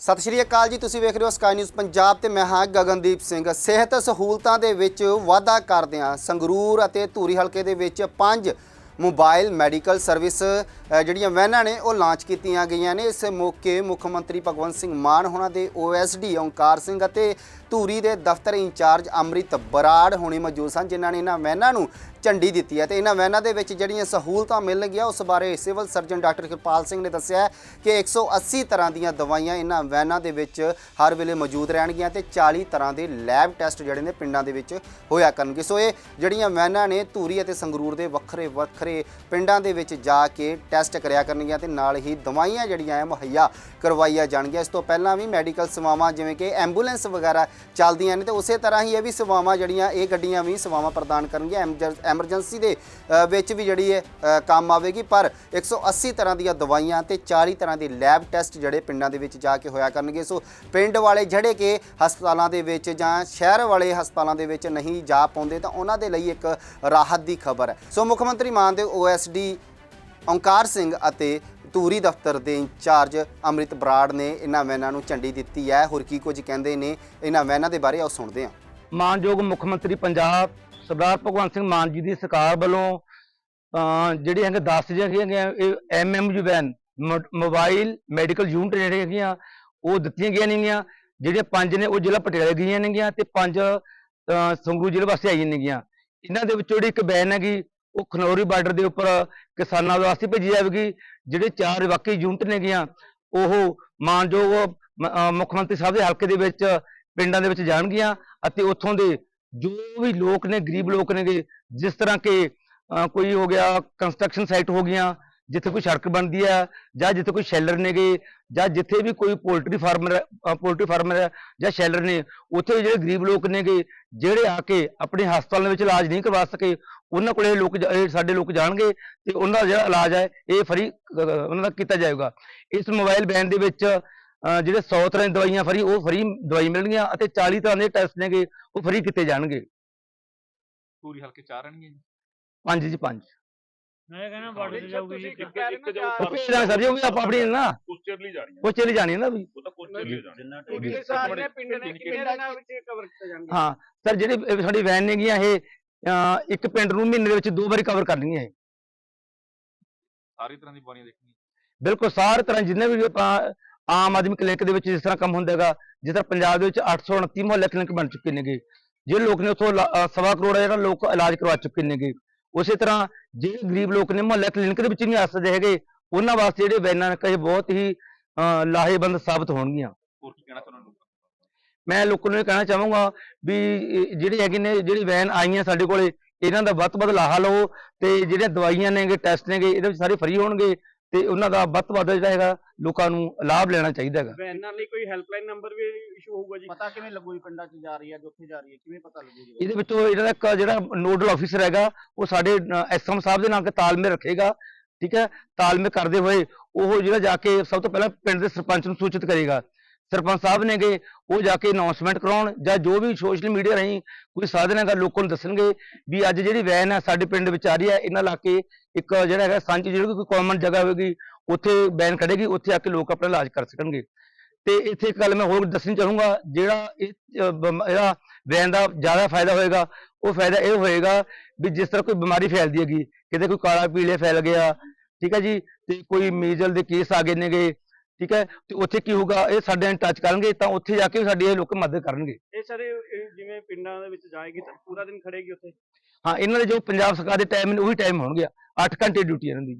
ਸਤਿ ਸ਼੍ਰੀ ਅਕਾਲ ਜੀ, ਤੁਸੀਂ ਵੇਖ ਰਹੇ ਹੋ ਸਕਾਈ ਨਿਊਜ਼ ਪੰਜਾਬ ਤੇ ਮੈਂ ਹਾਂ ਗਗਨਦੀਪ ਸਿੰਘ। ਸਿਹਤ ਸਹੂਲਤਾਂ ਦੇ ਵਿੱਚ ਵਾਧਾ ਕਰਦਿਆਂ ਸੰਗਰੂਰ ਅਤੇ ਧੂਰੀ ਹਲਕੇ ਦੇ ਵਿੱਚ ਪੰਜ ਮੋਬਾਈਲ ਮੈਡੀਕਲ ਸਰਵਿਸ ਜਿਹੜੀਆਂ ਵੈਨਾਂ ਨੇ, ਉਹ ਲਾਂਚ ਕੀਤੀਆਂ ਗਈਆਂ ਨੇ। ਇਸ ਮੌਕੇ ਮੁੱਖ ਮੰਤਰੀ ਭਗਵੰਤ ਸਿੰਘ ਮਾਨ ਹੋਣਾ ਦੇ ਓਐਸਡੀ ਓਂਕਾਰ ਸਿੰਘ ਅਤੇ ਧੂਰੀ ਦੇ ਦਫ਼ਤਰ ਇੰਚਾਰਜ ਅੰਮ੍ਰਿਤ ਬਰਾੜ ਹੋਣੀ ਮੌਜੂਦ ਸਨ, ਜਿਨ੍ਹਾਂ ਨੇ ਇਹਨਾਂ ਵੈਨਾਂ ਨੂੰ ਝੰਡੀ ਦਿੱਤੀ ਹੈ ਤੇ ਇਹਨਾਂ ਵੈਨਾਂ ਦੇ ਵਿੱਚ ਜਿਹੜੀਆਂ ਸਹੂਲਤਾਂ ਮਿਲਣਗੀਆਂ, ਉਸ ਬਾਰੇ civil surgeon doctor Kirpal Singh ਨੇ ਦੱਸਿਆ ਹੈ ਕਿ 180 ਤਰ੍ਹਾਂ ਦੀਆਂ ਦਵਾਈਆਂ ਇਹਨਾਂ ਵੈਨਾਂ ਦੇ ਵਿੱਚ ਹਰ ਵੇਲੇ ਮੌਜੂਦ ਰਹਿਣਗੀਆਂ ਤੇ 40 ਤਰ੍ਹਾਂ ਦੇ ਲੈਬ ਟੈਸਟ ਜਿਹੜੇ ਨੇ ਪਿੰਡਾਂ ਦੇ ਵਿੱਚ ਹੋਇਆ ਕਰਨਗੇ। ਸੋ ਇਹ ਜਿਹੜੀਆਂ ਵੈਨਾਂ ਨੇ ਧੂਰੀ ਅਤੇ ਸੰਗਰੂਰ ਦੇ ਵੱਖਰੇ ਵੱਖਰੇ ਪਿੰਡਾਂ ਦੇ ਵਿੱਚ ਜਾ ਕੇ ਟੈਸਟ ਕਰਿਆ ਕਰਨਗੀਆਂ ਤੇ ਨਾਲ ਹੀ ਦਵਾਈਆਂ ਜਿਹੜੀਆਂ ਹੈ ਮੁਹੱਈਆ ਕਰਵਾਈਆਂ ਜਾਣਗੀਆਂ। ਇਸ ਤੋਂ ਪਹਿਲਾਂ ਵੀ ਮੈਡੀਕਲ ਸੇਵਾਵਾਂ ਜਿਵੇਂ ਕਿ ਐਂਬੂਲੈਂਸ ਵਗੈਰਾ ਚੱਲਦੀਆਂ ਨੇ ਤੇ ਉਸੇ ਤਰ੍ਹਾਂ ਹੀ ਇਹ ਵੀ ਸੇਵਾਵਾਂ ਜਿਹੜੀਆਂ, ਇਹ ਗੱਡੀਆਂ ਵੀ ਸੇਵਾਵਾਂ ਪ੍ਰਦਾਨ ਕਰਨਗੀਆਂ। ਐਮਰਜ- ਐਮਰਜੈਂਸੀ ਦੇ ਵਿੱਚ ਵੀ ਜਿਹੜੀ ਹੈ ਕੰਮ ਆਵੇਗੀ। ਪਰ 180 ਤਰ੍ਹਾਂ ਦੀਆਂ ਦਵਾਈਆਂ ਤੇ 40 ਤਰ੍ਹਾਂ ਦੇ ਲੈਬ ਟੈਸਟ ਜਿਹੜੇ ਪਿੰਡਾਂ ਦੇ ਵਿੱਚ ਜਾ ਕੇ ਹੋਇਆ ਕਰਨਗੇ। ਸੋ ਪਿੰਡ ਵਾਲੇ ਜਿਹੜੇ ਕਿ ਹਸਪਤਾਲਾਂ ਦੇ ਵਿੱਚ ਜਾਂ ਸ਼ਹਿਰ ਵਾਲੇ ਹਸਪਤਾਲਾਂ ਦੇ ਵਿੱਚ ਨਹੀਂ ਜਾ ਪਾਉਂਦੇ, ਤਾਂ ਉਹਨਾਂ ਦੇ ਲਈ ਇੱਕ ਰਾਹਤ ਦੀ ਖਬਰ ਹੈ। ਸੋ ਮੁੱਖ ਮੰਤਰੀ ਮਾਨ ਦੇ ਓਐਸਡੀ ਓਂਕਾਰ ਸਿੰਘ ਅਤੇ ਧੂਰੀ ਦਫ਼ਤਰ ਦੇ ਇੰਚਾਰਜ ਅੰਮ੍ਰਿਤ ਬਰਾੜ ਨੇ ਇਹਨਾਂ ਵੈਨਾਂ ਨੂੰ ਝੰਡੀ ਦਿੱਤੀ ਹੈ। ਹੋਰ ਕੀ ਕੁਝ ਕਹਿੰਦੇ ਨੇ? ਇਹਨਾਂ ਵੈਨਾਂ ਦੇ ਬਾਰੇ ਆਓ ਸੁਣਦੇ ਹਾਂ। ਮਾਨਯੋਗ ਮੁੱਖ ਮੰਤਰੀ ਪੰਜਾਬ ਸਰਦਾਰ ਭਗਵੰਤ ਸਿੰਘ ਮਾਨ ਜੀ ਦੀ ਸਰਕਾਰ ਵੱਲੋਂ ਜਿਹੜੇ ਹੈਗੇ 10 ਜਿਹੜੀਆਂ ਹੈਗੀਆਂ ਇਹ MMU van mobile medical unit ਜਿਹੜੇ ਹੈਗੀਆਂ, ਉਹ ਦਿੱਤੀਆਂ ਗਈਆਂ ਨੇਗੀਆਂ। ਜਿਹੜੀਆਂ ਪੰਜ ਨੇ, ਉਹ ਜ਼ਿਲ੍ਹਾ ਪਟਿਆਲੇ ਗਈਆਂ ਨੇਗੀਆਂ ਤੇ ਪੰਜ, ਅਹ, ਸੰਗਰੂਰ ਜ਼ਿਲ੍ਹੇ ਵਾਸਤੇ ਆਈਆਂ ਨੇਗੀਆਂ। ਇਹਨਾਂ ਦੇ ਵਿੱਚੋਂ ਜਿਹੜੀ ਇੱਕ ਵੈਨ ਹੈਗੀ, ਉਹ ਖਨੌਰੀ ਬਾਰਡਰ ਦੇ ਉੱਪਰ ਕਿਸਾਨਾਂ ਦੇ ਵਾਸਤੇ ਭੇਜੀ ਜਾਵੇਗੀ। ਜਿਹੜੇ ਚਾਰ ਵਾਕਈ ਯੂਨਿਟ ਨੇਗੀਆਂ, ਉਹ ਮਾਨਯੋਗ ਮੁੱਖ ਮੰਤਰੀ ਸਾਹਿਬ ਦੇ ਹਲਕੇ ਦੇ ਵਿੱਚ, ਪਿੰਡਾਂ ਦੇ ਵਿੱਚ ਜਾਣਗੀਆਂ ਅਤੇ ਉੱਥੋਂ ਦੇ ਜੋ ਵੀ ਲੋਕ ਨੇ, ਗਰੀਬ ਲੋਕ ਨੇਗੇ, ਜਿਸ ਤਰ੍ਹਾਂ ਕਿ, ਅਹ, ਕੋਈ ਹੋ ਗਿਆ ਕੰਸਟਰਕਸ਼ਨ ਸਾਈਟ ਹੋ ਗਈਆਂ, ਜਿੱਥੇ ਕੋਈ ਸੜਕ ਬਣਦੀ ਹੈ, ਜਾਂ ਜਿੱਥੇ ਕੋਈ ਸ਼ੈਲਰ ਨੇਗੇ, ਜਾਂ ਜਿੱਥੇ ਵੀ ਕੋਈ ਪੋਲਟਰੀ ਫਾਰਮਰ ਪੋਲਟਰੀ ਫਾਰਮਰ ਹੈ, ਜਾਂ ਸ਼ੈਲਰ ਨੇ, ਉੱਥੇ ਜਿਹੜੇ ਗਰੀਬ ਲੋਕ ਨੇਗੇ, ਜਿਹੜੇ ਆ ਕੇ ਆਪਣੇ ਹਸਪਤਾਲਾਂ ਵਿੱਚ ਇਲਾਜ ਨਹੀਂ ਕਰਵਾ ਸਕੇ, ਉਹਨਾਂ ਕੋਲੇ ਲੋਕ ਜਾ- ਇਹ ਸਾਡੇ ਲੋਕ ਜਾਣਗੇ ਤੇ ਉਹਨਾਂ ਦਾ ਜਿਹੜਾ ਇਲਾਜ ਹੈ, ਇਹ ਫਰੀ ਉਹਨਾਂ ਦਾ ਕੀਤਾ ਜਾਏਗਾ। ਇਸ ਮੋਬਾਈਲ ਵੈਨ ਦੇ ਵਿੱਚ ਜਿਹੜੇ 100 ਤਰ੍ਹਾਂ ਦੀਆਂ ਦਵਾਈਆਂ ਫਰੀ ਉਹ ਫਰੀ ਦਵਾਈ ਮਿਲਣਗੀਆਂ ਅਤੇ 40 ਤਰ੍ਹਾਂ ਦੇ ਟੈਸਟ ਨੇਗੇ ਉਹ ਫਰੀ ਕੀਤੇ ਜਾਣਗੇ। ਪੂਰੀ ਹਲਕੇ ਚਾਰ ਰਹਿਣਗੀਆਂ ਜੀ? ਪੰਜ ਜੀ ਪੰਜ। ਮੈਂ ਕਹਿੰਦਾ ਬਾਰਡਰ ਤੇ ਜਾਊਗੀ ਜੀ ਇੱਕ ਇੱਕ ਜੋ ਉਹ ਭੇਜਾਂ ਸਰ ਜੀ ਉਹ ਵੀ ਆਪਾਂ ਆਪਣੀ ਨਾ? ਕੁਛ ਚਿਰ ਲਈ ਜਾਣੀ ਉਹ ਚਲੀ ਜਾਣੀ ਹੈ ਨਾ ਵੀ? ਉਹ ਤਾਂ ਕੁਛ ਚਿਰ ਲਈ ਜਾਣੀ ਜਿੰਨਾ ਪਿੰਡ ਸਾਰੇ ਪਿੰਡ ਨੇ ਕਿੰਨੇ ਕਿੰਨੇ ਦਿਨਾਂ ਵਿੱਚ ਕਵਰ ਕੀਤਾ ਜਾਣਗੇ? ਹਾਂ ਸਰ ਜਿਹੜੀ ਇਹ ਸਾਡੀ ਵੈਨ ਨੇਗੀਆਂ ਇਹ ਅਹ ਇੱਕ ਪਿੰਡ ਨੂੰ ਮਹੀਨੇ ਦੇ ਵਿੱਚ ਦੋ ਵਾਰੀ ਕਵਰ ਕਰਨੀਆਂ ਇਹ। ਸਾਰੀ ਤਰ੍ਹਾਂ ਦੀ ਬਿਮਾਰੀਆਂ ਦੇਖਣੀਆਂ। ਬਿਲਕੁਲ ਸਾਰੇ ਤਰ੍ਹਾਂ ਜਿੰਨੇ ਵੀ ਆਪਾਂ ਆਮ ਆਦਮੀ ਕਲਿਨਿਕ ਦੇ ਵਿੱਚ ਜਿਸ ਤਰ੍ਹਾਂ ਕੰਮ ਹੁੰਦਾ ਹੈਗਾ ਜਿਸ ਤਰ੍ਹਾਂ ਪੰਜਾਬ ਦੇ ਵਿੱਚ 829 ਮੁਹੱਲਾ ਕਲਿਨਿਕ ਬਣ ਚੁੱਕੇ ਨੇਗੇ। ਜਿਹੜੇ ਲੋਕ ਨੇ ਉੱਥੋਂ ਸਵਾ ਕਰੋੜ ਜਿਹੜਾ ਲੋਕ ਇਲਾਜ ਕਰਵਾ ਚੁੱਕੇ ਨੇਗੇ। ਉਸੇ ਤਰ੍ਹਾਂ ਜਿਹੜੇ ਗਰੀਬ ਲੋਕ ਨੇ ਮੁਹੱਲਾ ਕਲਿਨਿਕ ਦੇ ਵਿੱਚ ਨਹੀਂ ਆ ਸਕਦੇ ਹੈਗੇ ਉਹਨਾਂ ਵਾਸਤੇ ਜਿਹੜੇ ਵੈਨਾਂ ਕਹੇ ਬਹੁਤ ਹੀ ਲਾਹੇਬੰਦ ਸਾਬਤ ਹੋਣਗੀਆਂ। ਹੋਰ ਕੀ ਕਹਿਣਾ ਚਾਹੁੰਦਾ ਮੈਂ ਲੋਕਾਂ ਨੂੰ ਇਹ ਕਹਿਣਾ ਚਾਹਾਂਗਾ ਵੀ ਜਿਹੜੇ ਹੈਗੇ ਨੇ ਜਿਹੜੀ ਵੈਨ ਆਈਆਂ ਸਾਡੇ ਕੋਲੇ ਇਹਨਾਂ ਦਾ ਵੱਧ ਵੱਧ ਲਾਹਾ ਲਓ ਤੇ ਜਿਹੜੀਆਂ ਦਵਾਈਆਂ ਨੇਗੇ ਟੈਸਟ ਨੇਗੇ ਇਹਦੇ ਵਿੱਚ ਸਾਰੇ ਫ੍ਰੀ ਹੋਣਗੇ। ਤੇ ਉਹਨਾਂ ਦਾ ਵੱਧ ਤੋਂ ਵੱਧ ਜਿਹੜਾ ਹੈਗਾ ਲੋਕਾਂ ਨੂੰ ਲਾਭ ਲੈਣਾ ਚਾਹੀਦਾ ਹੈਗਾ। ਵੈਨਾਂ ਲਈ ਕੋਈ ਹੈਲਪਲਾਈਨ ਨੰਬਰ ਵੀ ਇਸ਼ੂ ਹੋਊਗਾ ਜੀ। ਪਤਾ ਕਿਵੇਂ ਲੱਗੂ ਜੀ ਪਿੰਡਾਂ 'ਚ ਜਾ ਰਹੀ ਹੈ ਜਿੱਥੇ ਜਾ ਰਹੀ ਹੈ ਕਿਵੇਂ ਪਤਾ ਲੱਗੂ ਜੀ ਇਹਦੇ ਵਿੱਚੋਂ ਇਹਨਾਂ ਦਾ ਇੱਕ ਜਿਹੜਾ ਨੋਡਲ ਆਫੀਸਰ ਹੈਗਾ ਉਹ ਸਾਡੇ ਐਸਐਮ ਸਾਹਿਬ ਦੇ ਨਾਲ ਕੇ ਤਾਲਮੇਲ ਰੱਖੇਗਾ ਠੀਕ ਹੈ? ਤਾਲਮੇਲ ਕਰਦੇ ਹੋਏ ਉਹ ਜਿਹੜਾ ਜਾ ਕੇ ਸਭ ਤੋਂ ਪਹਿਲਾਂ ਪਿੰਡ ਦੇ ਸਰਪੰਚ ਨੂੰ ਸੂਚਿਤ ਕਰੇਗਾ। ਸਰਪੰਚ ਸਾਹਿਬ ਨੇਗੇ ਉਹ ਜਾ ਕੇ ਅਨਾਉਂਸਮੈਂਟ ਕਰਾਉਣ ਜਾਂ ਜੋ ਵੀ ਸੋਸ਼ਲ ਮੀਡੀਆ ਰਾਹੀਂ ਕੋਈ ਸਾਧਨ ਹੈਗਾ ਲੋਕਾਂ ਨੂੰ ਦੱਸਣਗੇ ਵੀ ਅੱਜ ਜਿਹੜੀ ਵੈਨ ਹੈ ਸਾਡੇ ਪਿੰਡ ਵਿੱਚ ਆ ਰਹੀ ਹੈ ਇਹਨਾਂ ਲਾ ਕੇ ਇੱਕ ਜਿਹੜਾ ਹੈਗਾ ਸਾਂਝੀ ਜਿਹੜੀ ਕੋਈ ਕਾਮਨ ਜਗ੍ਹਾ ਹੋਵੇਗੀ ਉੱਥੇ ਵੈਨ ਖੜੇਗੀ ਉੱਥੇ ਆ ਕੇ ਲੋਕ ਆਪਣਾ ਇਲਾਜ ਕਰ ਸਕਣਗੇ। ਤੇ ਇੱਥੇ ਇੱਕ ਗੱਲ ਮੈਂ ਹੋਰ ਦੱਸਣੀ ਚਾਹੂੰਗਾ ਜਿਹੜਾ ਇਹ ਅਹ, ਇਹਦਾ ਵੈਨ ਦਾ ਜ਼ਿਆਦਾ ਫਾਇਦਾ ਹੋਏਗਾ ਉਹ ਫਾਇਦਾ ਇਹ ਹੋਏਗਾ ਵੀ ਜਿਸ ਤਰ੍ਹਾਂ ਕੋਈ ਬਿਮਾਰੀ ਫੈਲਦੀ ਹੈਗੀ ਕਿਤੇ ਕੋਈ ਕਾਲਾ ਪੀਲੇ ਫੈਲ ਗਿਆ ਠੀਕ ਹੈ ਜੀ ਤੇ ਕੋਈ ਮੀਜ਼ਲ ਦੇ ਕੇਸ ਆ ਗਏ ਨੇਗੇ ਠੀਕ ਹੈ? ਤੇ ਉੱਥੇ ਕੀ ਹੋਊਗਾ? ਇਹ ਸਾਡੇ ਨਾਲ ਟੱਚ ਕਰਨਗੇ ਤਾਂ ਉੱਥੇ ਜਾ ਕੇ ਵੀ ਸਾਡੀ ਇਹ ਲੋਕ ਮਦਦ ਕਰਨਗੇ। ਇਹ ਸਾਰੇ ਜਿਵੇਂ ਪਿੰਡਾਂ ਦੇ ਵਿੱਚ ਜਾਏਗੀ ਤਾਂ ਪੂਰਾ ਦਿਨ ਖੜੇਗੀ ਉੱਥੇ? ਹਾਂ ਇਹਨਾਂ ਦੇ ਜੋ ਪੰਜਾਬ ਸਰਕਾਰ ਦੇ ਟਾਈਮ ਨੇ ਉਹੀ ਟਾਈਮ ਹੋਣਗੇ। 8 ਘੰਟੇ ਡਿਊਟੀ ਇਹਨਾਂ ਦੀ।